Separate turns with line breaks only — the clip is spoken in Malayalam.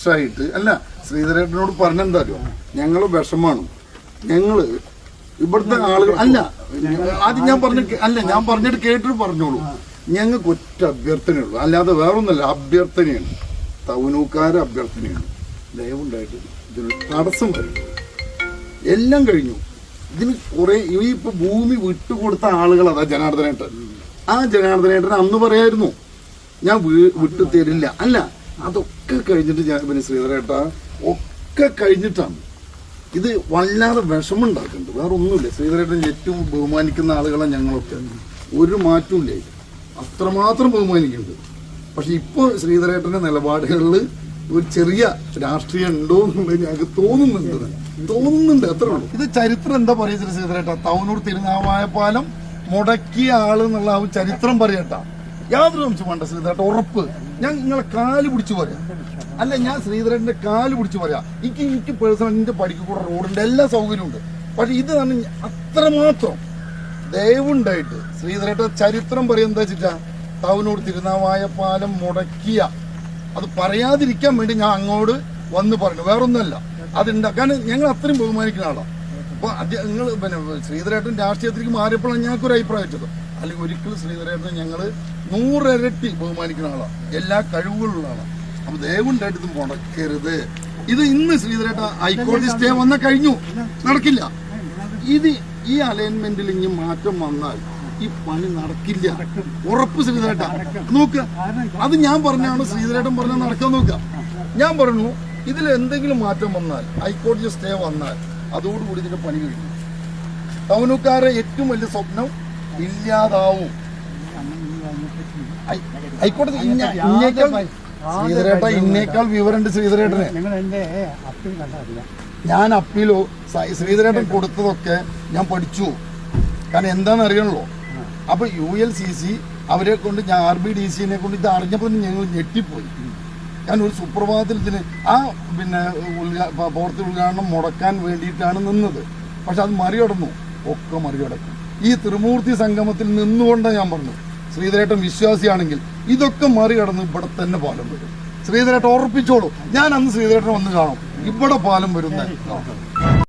വർഷമായിട്ട് അല്ല ശ്രീധരേട്ടനോട് പറഞ്ഞെന്താ അറിയോ? ഞങ്ങൾ വിഷമാണ്. ഞങ്ങൾ ഇവിടുത്തെ ആളുകൾ അല്ല ആദ്യം ഞാൻ പറഞ്ഞ അല്ല ഞാൻ പറഞ്ഞിട്ട് കേട്ടിട്ട് പറഞ്ഞോളൂ. ഞങ്ങൾക്ക് ഒറ്റ അഭ്യർത്ഥനയുള്ളൂ. അല്ലാതെ വേറൊന്നല്ല അഭ്യർത്ഥനയാണ്. തവനൂക്കാര അഭ്യർത്ഥനയാണ്. ദയവുണ്ടായിട്ട് ഇതിന് തടസ്സം വരുന്നു എല്ലാം കഴിഞ്ഞു. ഇതിന് കുറെ ഈ ഇപ്പൊ ഭൂമി വിട്ടുകൊടുത്ത ആളുകൾ അതാ ജനാർദ്ദനേട്ടൻ. ആ ജനാർദ്ദനേട്ടൻ അന്ന് പറയായിരുന്നു ഞാൻ വിട്ടു തരില്ല അല്ല അതൊക്കെ കഴിഞ്ഞിട്ട് ഞാൻ പിന്നെ ശ്രീധരേട്ട ഒക്കെ കഴിഞ്ഞിട്ടാണ്. ഇത് വല്ലാതെ വിഷമുണ്ടാക്കുന്നുണ്ട് വേറെ ഒന്നുമില്ല ശ്രീധരേട്ടൻ ഏറ്റവും ബഹുമാനിക്കുന്ന ആളുകളെ ഞങ്ങളൊക്കെ. ഒരു ഇതിൽ. അത്രമാത്രം ബഹുമാനിക്കുന്നുണ്ട്. പക്ഷെ ഇപ്പോൾ ശ്രീധരേട്ടന്റെ നിലപാടുകളിൽ ഒരു ചെറിയ രാഷ്ട്രീയം ഉണ്ടോ എന്നുള്ളത് ഞങ്ങൾക്ക് തോന്നുന്നുണ്ട്. തോന്നുന്നുണ്ട്. അത്രേ ഉള്ളൂ. ഇത് ചരിത്രം എന്താ പറയുന്നത് ശ്രീധരേട്ട? തവനൂർ തിരുനാവായ പാലം മുടക്കിയ ആൾ എന്നുള്ള ആ ചരിത്രം പറയട്ടാ. യാതൊരു സംശയം വേണ്ട ശ്രീധരേട്ട ഉറപ്പ്. ഞാൻ നിങ്ങളെ കാൽ പിടിച്ചു പറയാം. അല്ല ഞാൻ ശ്രീധരന്റെ കാൽ പിടിച്ചു പറയാം. എനിക്ക് എനിക്ക് പേഴ്സണൽ എന്റെ പഠിക്ക് കൂടെ റോഡിന്റെ എല്ലാ സൗകര്യവും ഉണ്ട്. പക്ഷെ ഇത് തന്നെ അത്രമാത്രം ദയവുണ്ടായിട്ട് ശ്രീധരേട്ട ചരിത്രം പറയാം എന്താ വെച്ചിട്ടാ? ടൗനൂർ തിരുനാവായ പാലം മുടക്കിയ. അത് പറയാതിരിക്കാൻ വേണ്ടി ഞാൻ അങ്ങോട്ട് വന്ന് പറഞ്ഞു. വേറൊന്നുമല്ല. അതുണ്ടാക്കാൻ ഞങ്ങൾ അത്രയും ബഹുമാനിക്കുന്ന ആളാണ് അപ്പൊ നിങ്ങൾ പിന്നെ ശ്രീധരേട്ടൻ രാഷ്ട്രീയത്തിലേക്ക് മാറിയപ്പോഴാണ് ഞങ്ങൾക്കൊരു അഭിപ്രായം വെച്ചത്. അല്ലെങ്കിൽ ഒരിക്കലും ശ്രീധരേട്ടൻ ഞങ്ങൾ നൂറിരട്ടി ബഹുമാനിക്കുന്ന ആളാണ്. എല്ലാ കഴിവുകളുള്ള ആളാണ്. അപ്പൊ ദയവുണ്ടായിട്ട് അടുത്തും മുടക്കരുത്. ഇത് ഇന്ന് ശ്രീധരേട്ട ഹൈക്കോടതി സ്റ്റേ വന്ന കഴിഞ്ഞു. നടക്കില്ല. ഇത് ഈ അലൈൻമെന്റിൽ ഇനി മാറ്റം വന്നാൽ ഈ പണി നടക്കില്ല. ഉറപ്പ് ശ്രീധരേട്ട നോക്കുക അത് ഞാൻ പറഞ്ഞാണ് ശ്രീധരേട്ടൻ പറഞ്ഞ നടക്കാൻ നോക്കുക. ഞാൻ പറഞ്ഞു ഇതിൽ എന്തെങ്കിലും മാറ്റം വന്നാൽ ഹൈക്കോടതി സ്റ്റേ വന്നാൽ അതോടുകൂടി ഇതിന്റെ പണി കഴിഞ്ഞു. ടൗനുകാരെ ഏറ്റവും വലിയ സ്വപ്നം ഇല്ലാതാവും. ഇന്ന- ഇന്നേക്കാൾ ശ്രീധരേട്ട ഇന്നേക്കാൾ വിവരമുണ്ട് ശ്രീധരേട്ടന്. ഞാൻ അപ്പീലോ ശ്രീധരേട്ടൻ കൊടുത്തതൊക്കെ ഞാൻ പഠിച്ചു. കാരണം എന്താണെന്ന് അറിയണല്ലോ? അപ്പൊ യു എൽ സി സി അവരെ കൊണ്ട് ഞാൻ ആർ ബി ഡി സിനെ കൊണ്ട് ഇത് അറിഞ്ഞപ്പോൾ ഞങ്ങൾ ഞെട്ടിപ്പോയി. ഞാൻ ഒരു സുപ്രഭാതത്തിൽ ഇതിന് ആ പിന്നെ ഉദ്ഘാ പ്രവർത്തി ഉദ്ഘാടനം മുടക്കാൻ വേണ്ടിയിട്ടാണ് നിന്നത്. പക്ഷെ അത് മറികടന്നു. ഒക്കെ മറികടക്കും. ഈ ത്രിമൂർത്തി സംഗമത്തിൽ നിന്നുകൊണ്ടാണ് ഞാൻ പറഞ്ഞു ശ്രീധരേട്ടൻ വിശ്വാസിയാണെങ്കിൽ ഇതൊക്കെ മറികടന്ന് ഇവിടെ തന്നെ പാലം വരും. ശ്രീധരേട്ടൻ ഉറപ്പിച്ചോളൂ. ഞാൻ അന്ന് ശ്രീധരേട്ടൻ വന്ന് കാണും. ഇവിടെ പാലം വരുന്ന